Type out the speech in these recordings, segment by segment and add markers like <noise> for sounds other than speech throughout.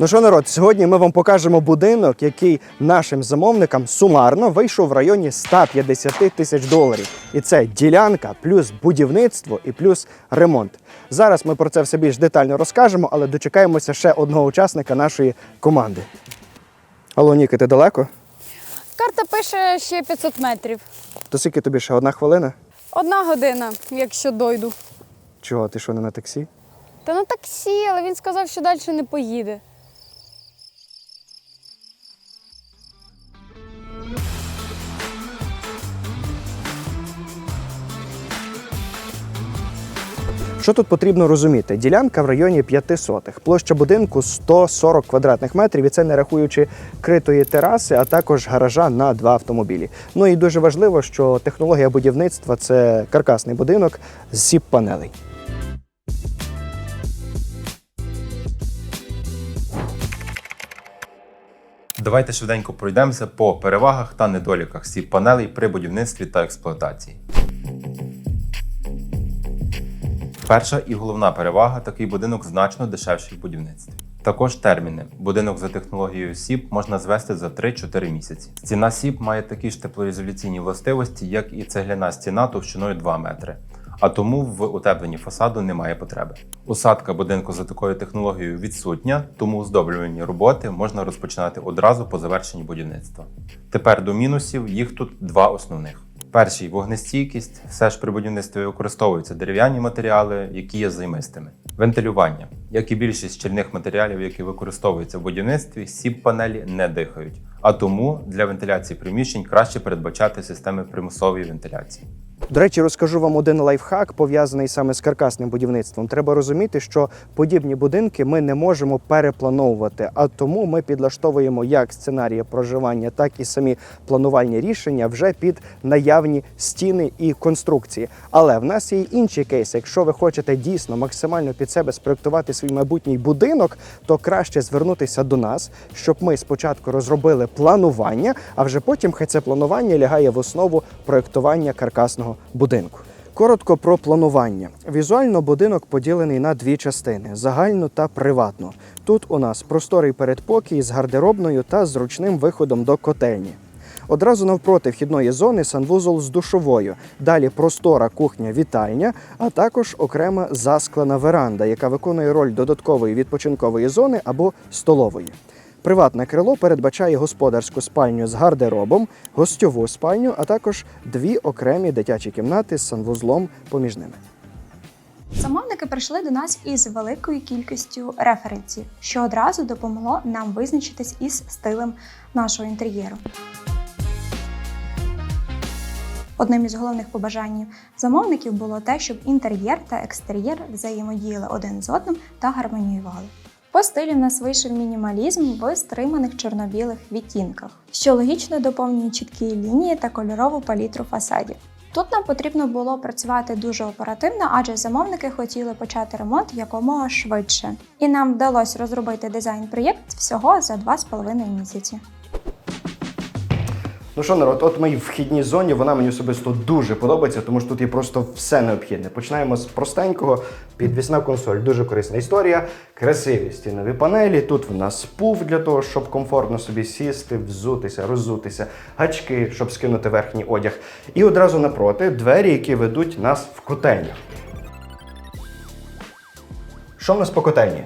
Ну що, народ, сьогодні ми вам покажемо будинок, який нашим замовникам сумарно вийшов в районі 150 тисяч доларів. І це ділянка, плюс будівництво і плюс ремонт. Зараз ми про це все більш детально розкажемо, але дочекаємося ще одного учасника нашої команди. Алло, Ніки, ти далеко? Карта пише ще 500 метрів. То скільки тобі ще одна хвилина? Одна година, якщо дойду. Чого, ти що не на таксі? Та на таксі, але він сказав, що далі не поїде. Що тут потрібно розуміти? Ділянка в районі 5 сотих, площа будинку 140 квадратних метрів, і це не рахуючи критої тераси, а також гаража на два автомобілі. Ну і дуже важливо, що технологія будівництва це каркасний будинок з сіп панелей. Давайте швиденько пройдемося по перевагах та недоліках сіп панелей при будівництві та експлуатації. Перша і головна перевага такий будинок значно дешевший в будівництві. Також терміни. Будинок за технологією СІП можна звести за 3-4 місяці. Стіна СІП має такі ж теплоізоляційні властивості, як і цегляна стіна товщиною 2 метри. А тому в утепленні фасаду немає потреби. Усадка будинку за такою технологією відсутня, тому оздоблювальні роботи можна розпочинати одразу по завершенні будівництва. Тепер до мінусів їх тут два основних. Перший вогнестійкість. Все ж при будівництві використовуються дерев'яні матеріали, які є займистими. Вентилювання. Як і більшість щільних матеріалів, які використовуються в будівництві, сіп панелі не дихають. А тому для вентиляції приміщень краще передбачати системи примусової вентиляції. До речі, розкажу вам один лайфхак, пов'язаний саме з каркасним будівництвом. Треба розуміти, що подібні будинки ми не можемо переплановувати, а тому ми підлаштовуємо як сценарії проживання, так і самі планувальні рішення вже під наявні стіни і конструкції. Але в нас є й інші кейси. Якщо ви хочете дійсно максимально під себе спроектувати свій майбутній будинок, то краще звернутися до нас, щоб ми спочатку розробили планування, а вже потім хай це планування лягає в основу проектування каркасного будинку. Коротко про планування. Візуально будинок поділений на дві частини: загальну та приватну. Тут у нас просторий передпокій з гардеробною та зручним виходом до котельні. Одразу навпроти вхідної зони санвузол з душовою. Далі простора кухня-вітальня, а також окрема засклана веранда, яка виконує роль додаткової відпочинкової зони або столової. Приватне крило передбачає господарську спальню з гардеробом, гостьову спальню, а також дві окремі дитячі кімнати з санвузлом поміж ними. Замовники прийшли до нас із великою кількістю референсів, що одразу допомогло нам визначитись із стилем нашого інтер'єру. Одним із головних побажань замовників було те, щоб інтер'єр та екстер'єр взаємодіяли один з одним та гармоніювали. По стилі в нас вийшов мінімалізм в стриманих чорно-білих відтінках, що логічно доповнює чіткі лінії та кольорову палітру фасадів. Тут нам потрібно було працювати дуже оперативно, адже замовники хотіли почати ремонт якомога швидше. І нам вдалося розробити дизайн-проєкт всього за 2,5 місяці. Ну що, народ, от в вхідній зоні, вона мені особисто дуже подобається, тому що тут є просто все необхідне. Починаємо з простенького. Підвісна консоль, дуже корисна історія. Красиві стінові панелі. Тут в нас пуф для того, щоб комфортно собі сісти, взутися, роззутися, гачки, щоб скинути верхній одяг. І одразу напроти двері, які ведуть нас в котельню. Що в нас по котельні?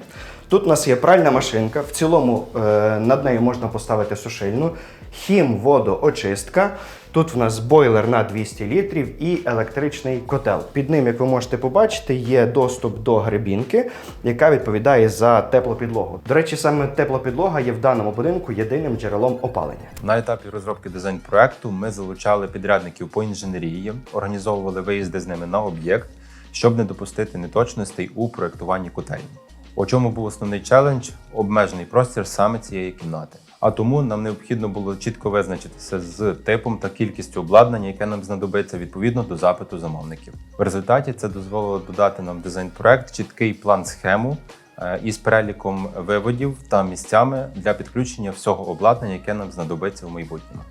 Тут у нас є пральна машинка, в цілому е, над нею можна поставити сушильну, хім, водоочистка. Тут в нас бойлер на 200 літрів і електричний котел. Під ним, як ви можете побачити, є доступ до гребінки, яка відповідає за теплопідлогу. До речі, саме теплопідлога є в даному будинку єдиним джерелом опалення. На етапі розробки дизайн-проекту ми залучали підрядників по інженерії, організовували виїзди з ними на об'єкт, щоб не допустити неточностей у проектуванні котельні. У чому був основний челендж обмежений простір саме цієї кімнати. А тому нам необхідно було чітко визначитися з типом та кількістю обладнання, яке нам знадобиться відповідно до запиту замовників. В результаті це дозволило додати нам дизайн-проект чіткий план схему е, із переліком виводів та місцями для підключення всього обладнання, яке нам знадобиться в майбутньому.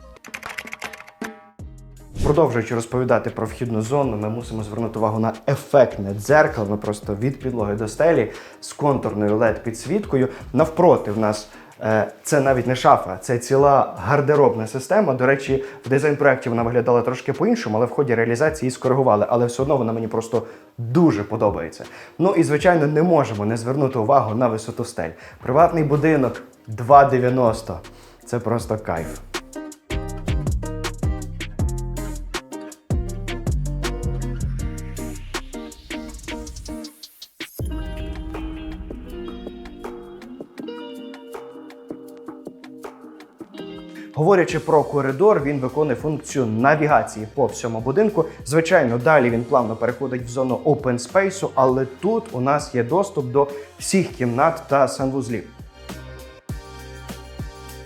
Продовжуючи розповідати про вхідну зону, ми мусимо звернути увагу на ефектне дзеркало. Ми просто від підлоги до стелі з контурною led підсвіткою. Навпроти в нас е, це навіть не шафа, це ціла гардеробна система. До речі, в дизайн-проєкті вона виглядала трошки по-іншому, але в ході реалізації її скоригували. Але все одно вона мені просто дуже подобається. Ну і звичайно, не можемо не звернути увагу на висоту стель. Приватний будинок 2,90. Це просто кайф. Говорячи про коридор, він виконує функцію навігації по всьому будинку. Звичайно, далі він плавно переходить в зону open space, але тут у нас є доступ до всіх кімнат та санвузлів.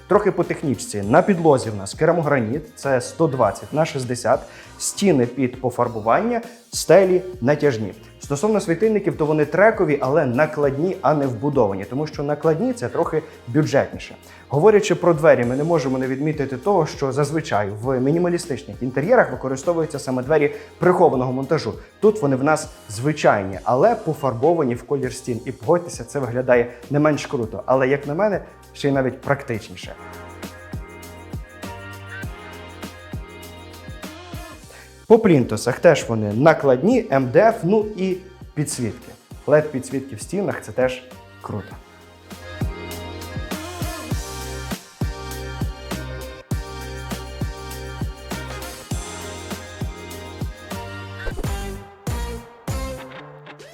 Трохи по технічці. На підлозі в нас керамограніт, це 120 на 60, стіни під пофарбування, стелі натяжні. Стосовно світильників, то вони трекові, але накладні, а не вбудовані, тому що накладні це трохи бюджетніше. Говорячи про двері, ми не можемо не відмітити того, що зазвичай в мінімалістичних інтер'єрах використовуються саме двері прихованого монтажу. Тут вони в нас звичайні, але пофарбовані в колір стін. І погодьтеся, це виглядає не менш круто. Але як на мене, ще й навіть практичніше. По плінтусах теж вони накладні, МДФ, ну і підсвітки. led підсвітки в стінах це теж круто.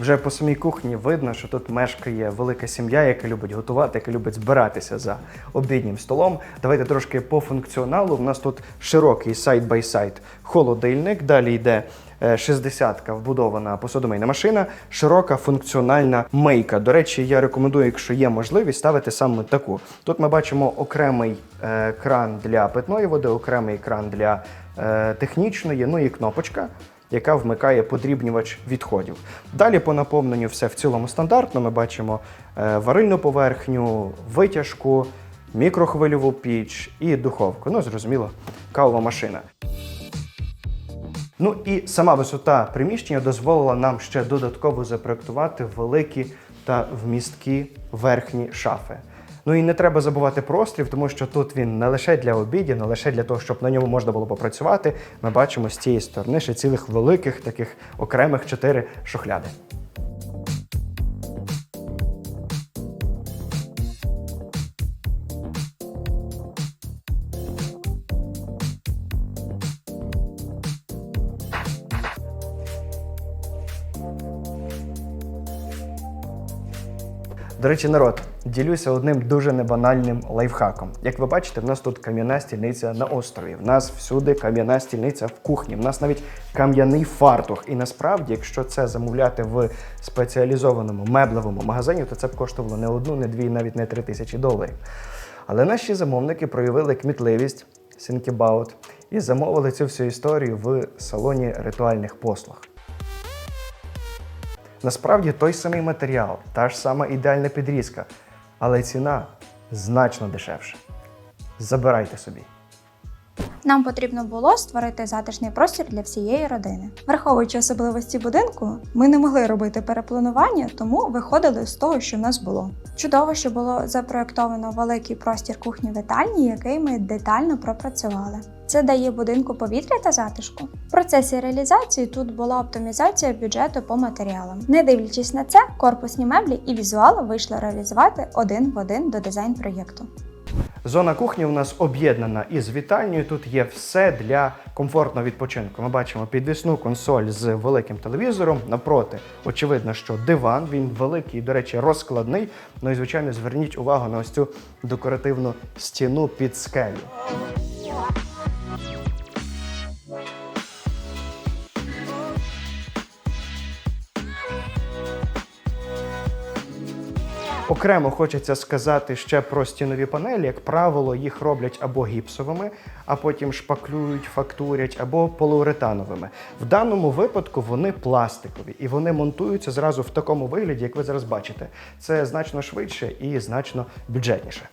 Вже по самій кухні видно, що тут мешкає велика сім'я, яка любить готувати, яка любить збиратися за обіднім столом. Давайте трошки по функціоналу. У нас тут широкий сайд-бай-сайд холодильник. Далі йде 60-ка вбудована посудомийна машина, широка функціональна мийка. До речі, я рекомендую, якщо є можливість, ставити саме таку. Тут ми бачимо окремий е, кран для питної води, окремий кран для е, технічної, ну і кнопочка яка вмикає подрібнювач відходів. Далі по наповненню все в цілому стандартно. Ми бачимо е, варильну поверхню, витяжку, мікрохвильову піч і духовку. Ну, зрозуміло, кавова машина. Ну і сама висота приміщення дозволила нам ще додатково запроектувати великі та вмісткі верхні шафи. Ну і не треба забувати про острів, тому що тут він не лише для обідів, не лише для того, щоб на ньому можна було попрацювати. Ми бачимо з цієї сторони ще цілих великих таких окремих чотири шухляди. До речі, народ, ділюся одним дуже небанальним лайфхаком. Як ви бачите, в нас тут кам'яна стільниця на острові. В нас всюди кам'яна стільниця в кухні. В нас навіть кам'яний фартух. І насправді, якщо це замовляти в спеціалізованому меблевому магазині, то це б коштувало не одну, не дві, навіть не три тисячі доларів. Але наші замовники проявили кмітливість, about, і замовили цю всю історію в салоні ритуальних послуг. Насправді той самий матеріал, та ж сама ідеальна підрізка, але ціна значно дешевша. Забирайте собі. Нам потрібно було створити затишний простір для всієї родини. Враховуючи особливості будинку, ми не могли робити перепланування, тому виходили з того, що в нас було. Чудово, що було запроєктовано великий простір кухні вітальні, який ми детально пропрацювали. Це дає будинку повітря та затишку. В процесі реалізації тут була оптимізація бюджету по матеріалам. Не дивлячись на це, корпусні меблі і візуал вийшло реалізувати один в один до дизайн проєкту. Зона кухні у нас об'єднана із вітальнею. Тут є все для комфортного відпочинку. Ми бачимо підвісну консоль з великим телевізором. Напроти, очевидно, що диван, він великий, до речі, розкладний. Ну і звичайно, зверніть увагу на ось цю декоративну стіну під скелю. Окремо хочеться сказати ще про стінові панелі. Як правило, їх роблять або гіпсовими, а потім шпаклюють, фактурять, або поліуретановими. В даному випадку вони пластикові і вони монтуються зразу в такому вигляді, як ви зараз бачите. Це значно швидше і значно бюджетніше.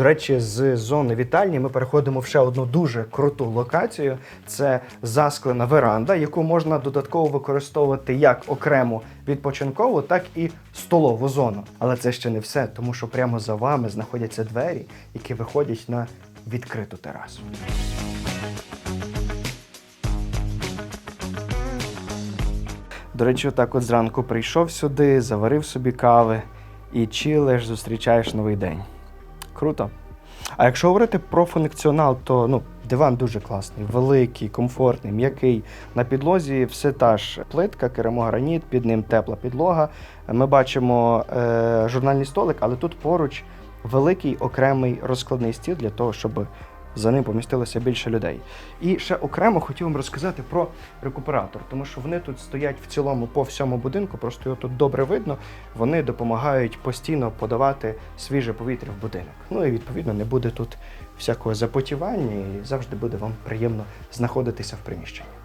До речі, з зони вітальні ми переходимо в ще одну дуже круту локацію. Це засклена веранда, яку можна додатково використовувати як окрему відпочинкову, так і столову зону. Але це ще не все, тому що прямо за вами знаходяться двері, які виходять на відкриту терасу. До речі, отак от зранку прийшов сюди, заварив собі кави і чилиш, зустрічаєш новий день. Круто. А якщо говорити про функціонал, то ну, диван дуже класний, великий, комфортний, м'який. На підлозі все та ж плитка, керамограніт, під ним тепла підлога. Ми бачимо е, журнальний столик, але тут поруч великий окремий розкладний стіл для того, щоб за ним помістилося більше людей. І ще окремо хотів вам розказати про рекуператор, тому що вони тут стоять в цілому по всьому будинку, просто його тут добре видно. Вони допомагають постійно подавати свіже повітря в будинок. Ну і відповідно не буде тут всякого запотівання, і завжди буде вам приємно знаходитися в приміщенні.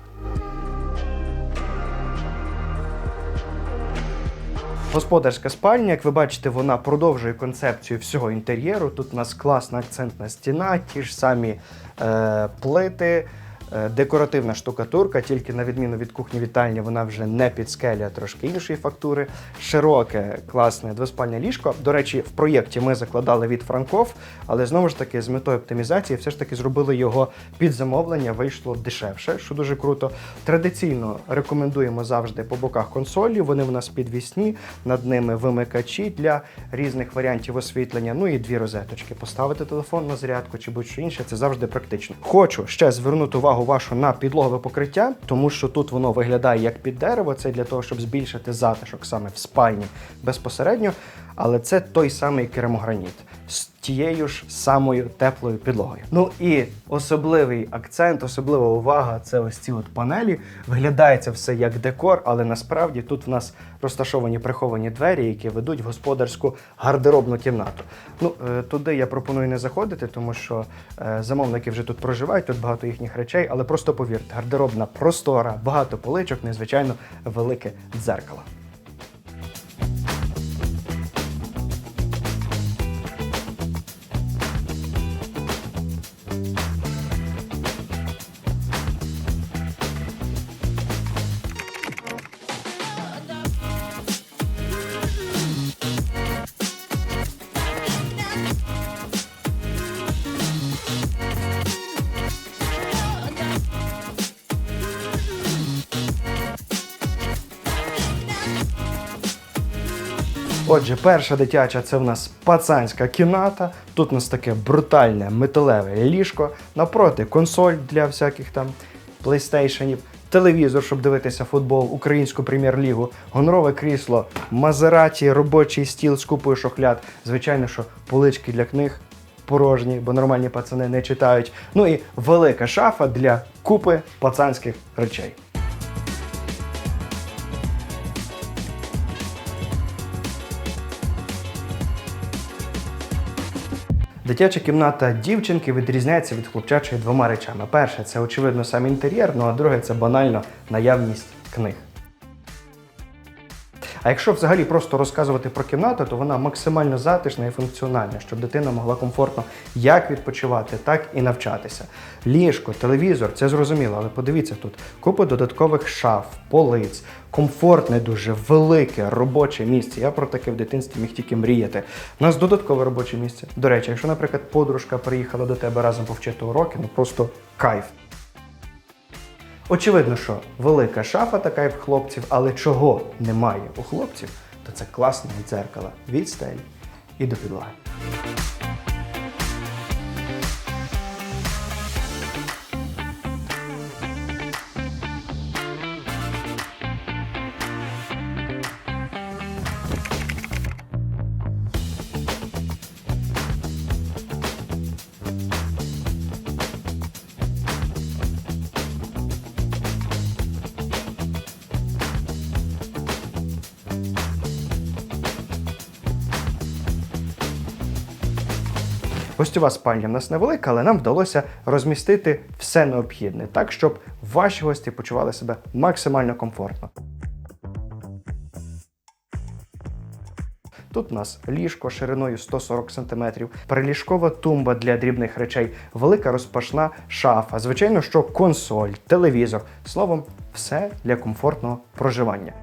Господарська спальня, як ви бачите, вона продовжує концепцію всього інтер'єру. Тут у нас класна акцентна стіна, ті ж самі е, плити, декоративна штукатурка, тільки на відміну від кухні вітальні, вона вже не під скелі, а трошки іншої фактури. Широке, класне двоспальне ліжко. До речі, в проєкті ми закладали від Франков, але знову ж таки з метою оптимізації все ж таки зробили його під замовлення, вийшло дешевше, що дуже круто. Традиційно рекомендуємо завжди по боках консолі. Вони в нас підвісні, над ними вимикачі для різних варіантів освітлення. Ну і дві розеточки. Поставити телефон на зарядку чи будь-що інше. Це завжди практично. Хочу ще звернути увагу вашу на підлогове покриття, тому що тут воно виглядає як під дерево. Це для того, щоб збільшити затишок саме в спальні безпосередньо. Але це той самий керамограніт тією ж самою теплою підлогою. Ну і особливий акцент, особлива увага це ось ці от панелі. Виглядає це все як декор, але насправді тут в нас розташовані приховані двері, які ведуть в господарську гардеробну кімнату. Ну е, туди я пропоную не заходити, тому що е, замовники вже тут проживають, тут багато їхніх речей, але просто повірте, гардеробна простора, багато поличок, незвичайно велике дзеркало. Отже, перша дитяча це в нас пацанська кімната. Тут у нас таке брутальне металеве ліжко. Напроти консоль для всяких там плейстейшенів, телевізор, щоб дивитися футбол, українську прем'єр-лігу, гонорове крісло, Мазераті, робочий стіл з купою шохляд. Звичайно, що полички для книг порожні, бо нормальні пацани не читають. Ну і велика шафа для купи пацанських речей. Дитяча кімната дівчинки відрізняється від хлопчачої двома речами. Перше це очевидно сам інтер'єр, ну а друге це банально наявність книг. А якщо взагалі просто розказувати про кімнату, то вона максимально затишна і функціональна, щоб дитина могла комфортно як відпочивати, так і навчатися. Ліжко, телевізор це зрозуміло, але подивіться тут купа додаткових шаф, полиць, комфортне, дуже велике робоче місце. Я про таке в дитинстві міг тільки мріяти. У нас додаткове робоче місце. До речі, якщо, наприклад, подружка приїхала до тебе разом повчити уроки, ну просто кайф. Очевидно, що велика шафа така як в хлопців, але чого немає у хлопців, то це класне дзеркало від стелі і до підлоги. Гостьова спальня в нас невелика, але нам вдалося розмістити все необхідне, так щоб ваші гості почували себе максимально комфортно. Тут у нас ліжко шириною 140 см, приліжкова тумба для дрібних речей, велика розпашна шафа, звичайно, що консоль, телевізор. Словом, все для комфортного проживання.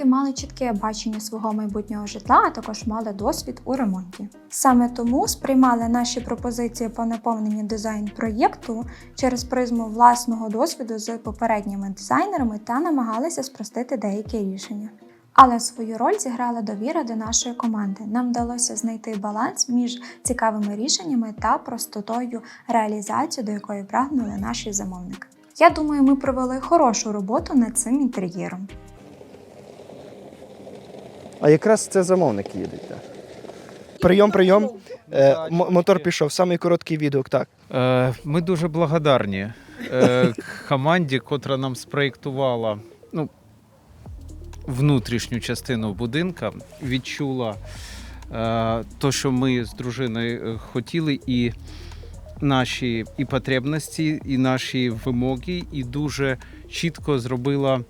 Замовники мали чітке бачення свого майбутнього житла, а також мали досвід у ремонті. Саме тому сприймали наші пропозиції по наповненню дизайн-проєкту через призму власного досвіду з попередніми дизайнерами та намагалися спростити деякі рішення. Але свою роль зіграла довіра до нашої команди. Нам вдалося знайти баланс між цікавими рішеннями та простотою реалізації, до якої прагнули наші замовники. Я думаю, ми провели хорошу роботу над цим інтер'єром. А якраз це замовники їдуть. Так. Прийом, прийом. Е, м- мотор пішов, самий короткий відгук, так. Е, Ми дуже благодарні е, команді, котра нам спроєктувала ну, внутрішню частину будинка, відчула е, то, що ми з дружиною е, хотіли, і наші і потребності, і наші вимоги, і дуже чітко зробила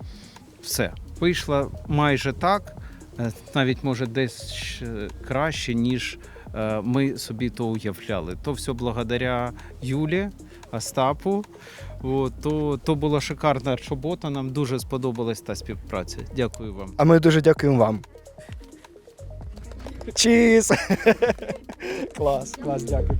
все. Вийшла майже так, навіть може десь краще, ніж е, ми собі то уявляли. То все благодаря Юлі, Остапу. От, то, то була шикарна робота. Нам дуже сподобалась та співпраця. Дякую вам. А ми дуже дякуємо вам. Чіз! <laughs> клас, клас, дякую.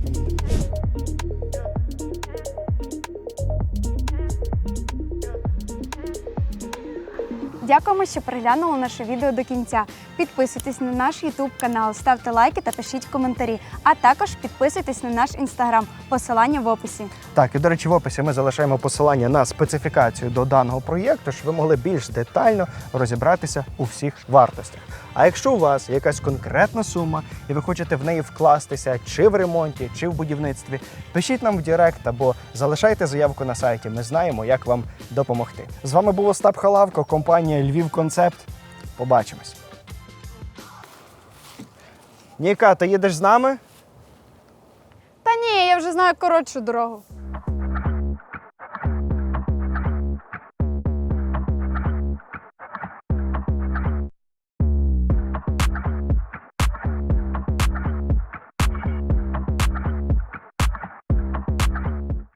Дякуємо, що переглянули наше відео до кінця. Підписуйтесь на наш YouTube канал, ставте лайки та пишіть коментарі. А також підписуйтесь на наш інстаграм. Посилання в описі. Так, і до речі, в описі ми залишаємо посилання на специфікацію до даного проєкту, щоб ви могли більш детально розібратися у всіх вартостях. А якщо у вас якась конкретна сума і ви хочете в неї вкластися чи в ремонті, чи в будівництві, пишіть нам в Директ або залишайте заявку на сайті. Ми знаємо, як вам допомогти. З вами був Остап Халавко, компанія Львів Концепт. Побачимось. Ніка, ти їдеш з нами? Та ні, я вже знаю коротшу дорогу.